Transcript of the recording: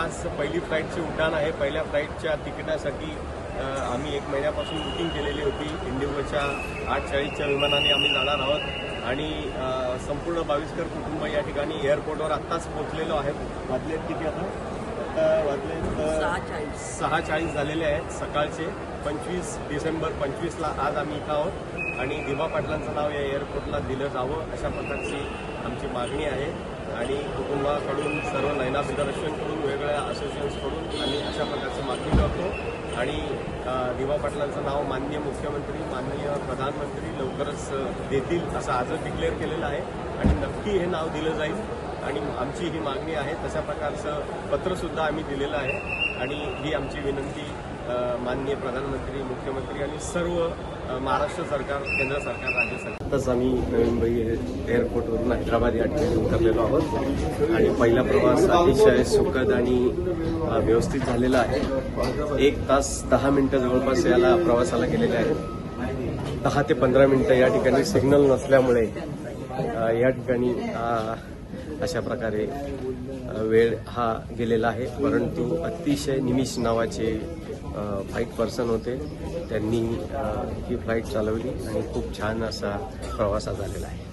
आज पहिली फ्लाईटची उड्डाण आहे. पहिल्या फ्लाईटच्या तिकिटासाठी आम्ही एक महिन्यापासून बुकिंग केलेली होती. इंडिगोच्या आठ चाळीसच्या विमानाने आम्ही जाणार आहोत. आणि संपूर्ण बावीसकर कुटुंब या ठिकाणी एअरपोर्टवर आत्ताच पोहोचलेलो आहेत. वाजलेत किती आता? वाजलेत सहा चाळीस सहा चाळीस झालेले आहेत सकाळचे. पंचवीस डिसेंबर पंचवीसला आज आम्ही इथं आहोत. आणि दिबा पाटलांचं नाव या एअरपोर्टला दिलं जावं अशा प्रकारची आमची मागणी आहे. आणि कुटुंबाकडून सर्व नयना फेडरेशनकडून आम्ही अशा प्रकारची मागणी करतो. आणि दिवा पाटलांचं नाव माननीय मुख्यमंत्री माननीय प्रधानमंत्री लवकरच देतील असं आजच डिक्लेअर केलेलं आहे. आणि नक्की हे नाव दिलं जाईल. आणि आमची ही मागणी आहे. तशा प्रकारचं पत्रसुद्धा आम्ही दिलेलं आहे. आणि ही आमची विनंती माननीय प्रधानमंत्री मुख्यमंत्री आणि सर्व महाराष्ट्र सरकार केंद्र सरकार राज्य सरकार. आताच आम्ही नवी मुंबई एअरपोर्टवरून हैदराबाद या ठिकाणी उतरलेलो आहोत. आणि पहिला प्रवास अतिशय सुखद आणि व्यवस्थित झालेला आहे. एक तास दहा मिनटं जवळपास याला प्रवासाला गेलेले आहेत. दहा ते पंधरा मिनटं या ठिकाणी सिग्नल नसल्यामुळे या ठिकाणी अशा प्रकारे वेळ हा गेलेला आहे. परंतु अतिशय निमिष नावाचे फ्लाईट पर्सन होते. त्यांनी ही फ्लाईट चालवली आणि खूप छान असा प्रवास झालेला आहे.